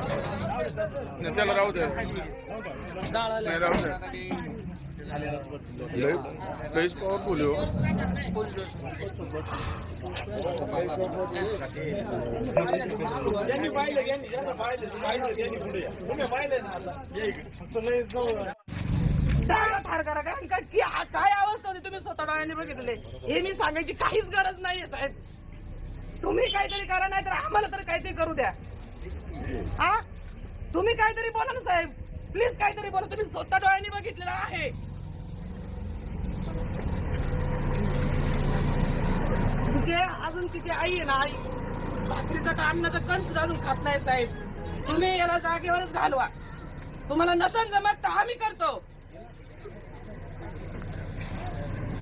नाही, त्याला राहू दे नाही राहू दे लय लईच पॉवरफुल हो. ज्यांनी पाहिलं ज्यांना पाहिलं पाहिलं त्यांनी पुढे तुम्ही पाहिलं ना आता करा कारण काय अवस्था होती तुम्ही स्वतः डोळ्याने बघितले? हे मी सांगायची काहीच गरज नाहीये साहेब. तुम्ही काहीतरी करा नाही तर आम्हाला तर काहीतरी करू द्या. हा? तुम्ही काहीतरी बोला ना साहेब. प्लीज काहीतरी बोला. तुम्ही स्वतः डोळ्यांनी बघितलेलं आहे. तुमचे अजून तिची आई आहे ना आई? भाकरीचं का अन्नाचं कण सुद्धा अजून खात नाही साहेब. तुम्ही याला जागेवरच घालवा. तुम्हाला नसन जमत तर आम्ही करतो.